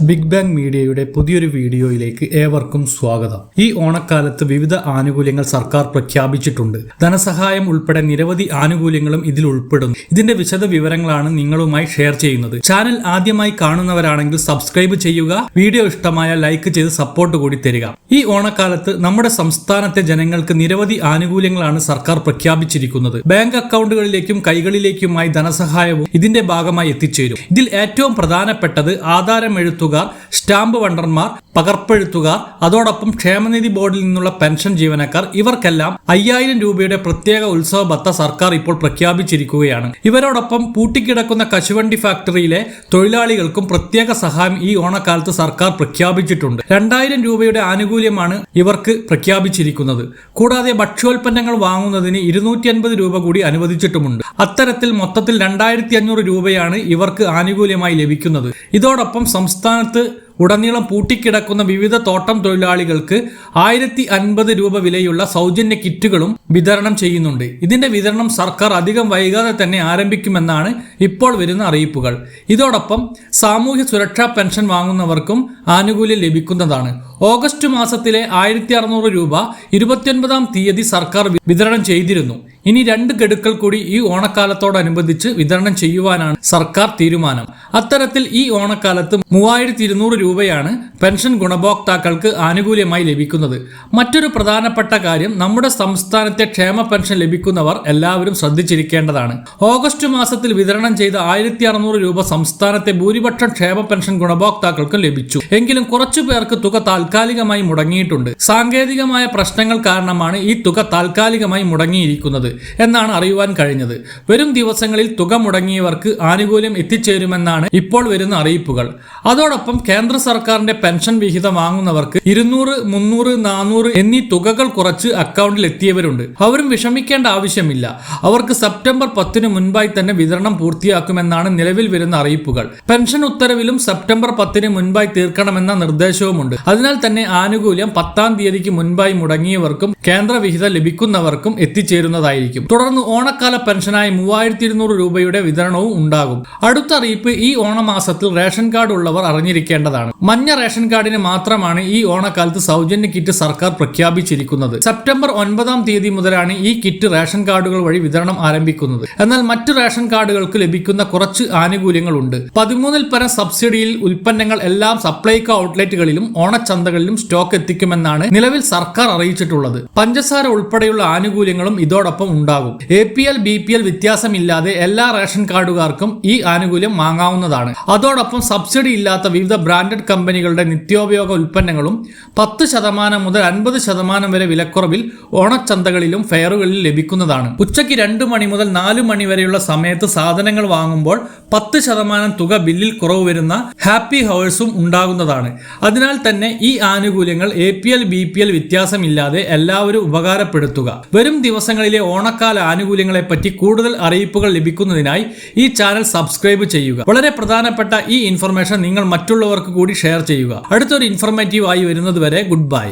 Big bang മീഡിയയുടെ പുതിയൊരു വീഡിയോയിലേക്ക് ഏവർക്കും സ്വാഗതം. ഈ ഓണക്കാലത്ത് വിവിധ ആനുകൂല്യങ്ങൾ സർക്കാർ പ്രഖ്യാപിച്ചിട്ടുണ്ട്. ധനസഹായം ഉൾപ്പെടെ നിരവധി ആനുകൂല്യങ്ങളും ഇതിൽ ഉൾപ്പെടുന്നു. ഇതിന്റെ വിശദ വിവരങ്ങളാണ് നിങ്ങളുമായി ഷെയർ ചെയ്യുന്നത്. ചാനൽ ആദ്യമായി കാണുന്നവരാണെങ്കിൽ സബ്സ്ക്രൈബ് ചെയ്യുക വീഡിയോ ഇഷ്ടമായ ലൈക്ക് ചെയ്ത് സപ്പോർട്ട് കൂടി തരിക. ഈ ഓണക്കാലത്ത് നമ്മുടെ സംസ്ഥാനത്തെ ജനങ്ങൾക്ക് നിരവധി ആനുകൂല്യങ്ങളാണ് സർക്കാർ പ്രഖ്യാപിച്ചിരിക്കുന്നത്. ബാങ്ക് അക്കൗണ്ടുകളിലേക്കും കൈകളിലേക്കുമായി ധനസഹായവും ഇതിന്റെ ഭാഗമായി എത്തിച്ചേരും. ഇതിൽ ഏറ്റവും പ്രധാനപ്പെട്ടത് ആധാരം എഴുത്തുകാർ സ്റ്റാമ്പ് വണ്ടർമാർ പകർപ്പെഴുത്തുകാർ അതോടൊപ്പം ക്ഷേമനിധി ബോർഡിൽ നിന്നുള്ള പെൻഷൻ ജീവനക്കാർ ഇവർക്കെല്ലാം അയ്യായിരം രൂപയുടെ പ്രത്യേക ഉത്സവ ഭത്ത സർക്കാർ ഇപ്പോൾ പ്രഖ്യാപിച്ചിരിക്കുകയാണ്. ഇവരോടൊപ്പം പൂട്ടിക്കിടക്കുന്ന കശുവണ്ടി ഫാക്ടറിയിലെ തൊഴിലാളികൾക്കും പ്രത്യേക സഹായം ഈ ഓണക്കാലത്ത് സർക്കാർ പ്രഖ്യാപിച്ചിട്ടുണ്ട്. രണ്ടായിരം രൂപയുടെ ആനുകൂല്യമാണ് ഇവർക്ക് പ്രഖ്യാപിച്ചിരിക്കുന്നത്. കൂടാതെ ഭക്ഷ്യോൽപ്പന്നങ്ങൾ വാങ്ങുന്നതിന് ഇരുന്നൂറ്റി അൻപത് രൂപ കൂടി അനുവദിച്ചിട്ടുമുണ്ട്. അത്തരത്തിൽ മൊത്തത്തിൽ രണ്ടായിരത്തി അഞ്ഞൂറ് രൂപയാണ് ഇവർക്ക് ആനുകൂല്യമായി ലഭിക്കുന്നത്. ഇതോടൊപ്പം സംസ്ഥാനത്ത് ഉടനീളം പൂട്ടിക്കിടക്കുന്ന വിവിധ തോട്ടം തൊഴിലാളികൾക്ക് ആയിരത്തി അൻപത് രൂപ വിലയുള്ള സൗജന്യ കിറ്റുകളും വിതരണം ചെയ്യുന്നുണ്ട്. ഇതിന്റെ വിതരണം സർക്കാർ അധികം വൈകാതെ തന്നെ ആരംഭിക്കുമെന്നാണ് ഇപ്പോൾ വരുന്ന അറിയിപ്പുകൾ. ഇതോടൊപ്പം സാമൂഹ്യ സുരക്ഷാ പെൻഷൻ വാങ്ങുന്നവർക്കും ആനുകൂല്യം ലഭിക്കുന്നതാണ്. ഓഗസ്റ്റ് മാസത്തിലെ ആയിരത്തി രൂപ ഇരുപത്തിയൊൻപതാം തീയതി സർക്കാർ വിതരണം ചെയ്തിരുന്നു. ഇനി രണ്ട് ഗഡുക്കൾ കൂടി ഈ ഓണക്കാലത്തോടനുബന്ധിച്ച് വിതരണം ചെയ്യുവാനാണ് സർക്കാർ തീരുമാനം. അത്തരത്തിൽ ഈ ഓണക്കാലത്ത് മൂവായിരത്തി ഇരുന്നൂറ് രൂപയാണ് പെൻഷൻ ഗുണഭോക്താക്കൾക്ക് ആനുകൂല്യമായി ലഭിക്കുന്നത്. മറ്റൊരു പ്രധാനപ്പെട്ട കാര്യം നമ്മുടെ സംസ്ഥാനത്തെ ക്ഷേമ പെൻഷൻ ലഭിക്കുന്നവർ എല്ലാവരും ശ്രദ്ധിച്ചിരിക്കേണ്ടതാണ്. ഓഗസ്റ്റ് മാസത്തിൽ വിതരണം ചെയ്ത ആയിരത്തി അറുന്നൂറ് രൂപ സംസ്ഥാനത്തെ ഭൂരിപക്ഷം ക്ഷേമ പെൻഷൻ ഗുണഭോക്താക്കൾക്കും ലഭിച്ചു. എങ്കിലും കുറച്ചു പേർക്ക് തുക താൽക്കാലികമായി മുടങ്ങിയിട്ടുണ്ട്. സാങ്കേതികമായ പ്രശ്നങ്ങൾ കാരണമാണ് ഈ തുക താൽക്കാലികമായി മുടങ്ങിയിരിക്കുന്നത്. എന്നാണ് അറിയുവാൻ കഴിഞ്ഞത്. വരും ദിവസങ്ങളിൽ തുക മുടങ്ങിയവർക്ക് ആനുകൂല്യം എത്തിച്ചേരുമെന്നാണ് ഇപ്പോൾ വരുന്ന അറിയിപ്പുകൾ. അതോടൊപ്പം കേന്ദ്ര സർക്കാരിന്റെ പെൻഷൻ വിഹിതം വാങ്ങുന്നവർക്ക് ഇരുന്നൂറ് മുന്നൂറ് നാനൂറ് എന്നീ തുകകൾ കുറച്ച് അക്കൗണ്ടിൽ എത്തിയവരുണ്ട്. അവരും വിഷമിക്കേണ്ട ആവശ്യമില്ല. അവർക്ക് സെപ്റ്റംബർ പത്തിന് മുൻപായി തന്നെ വിതരണം പൂർത്തിയാക്കുമെന്നാണ് നിലവിൽ വരുന്ന അറിയിപ്പുകൾ. പെൻഷൻ ഉത്തരവിലും സെപ്റ്റംബർ പത്തിന് മുൻപായി തീർക്കണമെന്ന നിർദ്ദേശവുമുണ്ട്. അതിനാൽ തന്നെ ആനുകൂല്യം പത്താം തീയതിക്ക് മുൻപായി മുടങ്ങിയവർക്കും കേന്ദ്ര വിഹിതം ലഭിക്കുന്നവർക്കും എത്തിച്ചേരുന്നതായിരിക്കും. തുടർന്ന് ഓണക്കാല പെൻഷനായി മൂവായിരത്തി ഇരുന്നൂറ് രൂപയുടെ വിതരണവും ഉണ്ടാകും. അടുത്ത അറിയിപ്പ് ഈ ഓണമാസത്തിൽ റേഷൻ കാർഡ് ഉള്ളവർ അറിഞ്ഞിരിക്കേണ്ടതാണ്. മഞ്ഞ റേഷൻ കാർഡിന് മാത്രമാണ് ഈ ഓണക്കാലത്ത് സൗജന്യ കിറ്റ് സർക്കാർ പ്രഖ്യാപിച്ചിരിക്കുന്നത്. സെപ്റ്റംബർ ഒൻപതാം തീയതി മുതലാണ് ഈ കിറ്റ് റേഷൻ കാർഡുകൾ വഴി വിതരണം ആരംഭിക്കുന്നത്. എന്നാൽ മറ്റു റേഷൻ കാർഡുകൾക്ക് ലഭിക്കുന്ന കുറച്ച് ആനുകൂല്യങ്ങളുണ്ട്. പതിമൂന്നിൽ പരം സബ്സിഡിയിൽ ഉൽപ്പന്നങ്ങൾ എല്ലാം സപ്ലൈകോ ഔട്ട്ലെറ്റുകളിലും ഓണച്ചന്തകളിലും സ്റ്റോക്ക് എത്തിക്കുമെന്നാണ് നിലവിൽ സർക്കാർ അറിയിച്ചിട്ടുള്ളത്. പഞ്ചസാര ഉൾപ്പെടെയുള്ള ആനുകൂല്യങ്ങളും ഇതോടൊപ്പം ഉണ്ടാകും. A P L B P L വ്യത്യാസമില്ലാതെ എല്ലാ റേഷൻ കാർഡുകാർക്കും ഈ ആനുകൂല്യം വാങ്ങാവുന്നതാണ്. അതോടൊപ്പം സബ്സിഡി ഇല്ലാത്ത വിവിധ ബ്രാൻഡഡ് കമ്പനികളുടെ നിത്യോപയോഗ ഉൽപ്പന്നങ്ങളും പത്ത് ശതമാനം മുതൽ അൻപത് ശതമാനം വരെ വിലക്കുറവിൽ ഓണച്ചന്തകളിലും ഫെയറുകളിൽ ലഭിക്കുന്നതാണ്. ഉച്ചയ്ക്ക് രണ്ട് മണി മുതൽ നാല് മണി വരെയുള്ള സമയത്ത് സാധനങ്ങൾ വാങ്ങുമ്പോൾ പത്ത് ശതമാനം തുക ബില്ലിൽ കുറവ് വരുന്ന ഹാപ്പി ഹവേഴ്സും ഉണ്ടാകുന്നതാണ്. അതിനാൽ തന്നെ ഈ ആനുകൂല്യങ്ങൾ A P L B P L വ്യത്യാസമില്ലാതെ എല്ലാവരും ഉപകാരപ്പെടുത്തുക. വരും ദിവസങ്ങളിലെ ഓണക്കാല ആനുകൂല്യങ്ങളെപ്പറ്റി കൂടുതൽ അറിയിപ്പുകൾ ലഭിക്കുന്നതിനായി ഈ ചാനൽ സബ്സ്ക്രൈബ് ചെയ്യുക. വളരെ പ്രധാനപ്പെട്ട ഈ ഇൻഫർമേഷൻ നിങ്ങൾ മറ്റുള്ളവർക്ക് കൂടി ഷെയർ ചെയ്യുക. അടുത്തൊരു ഇൻഫർമേറ്റീവ് ആയി വരുന്നത് വരെ ഗുഡ് ബൈ.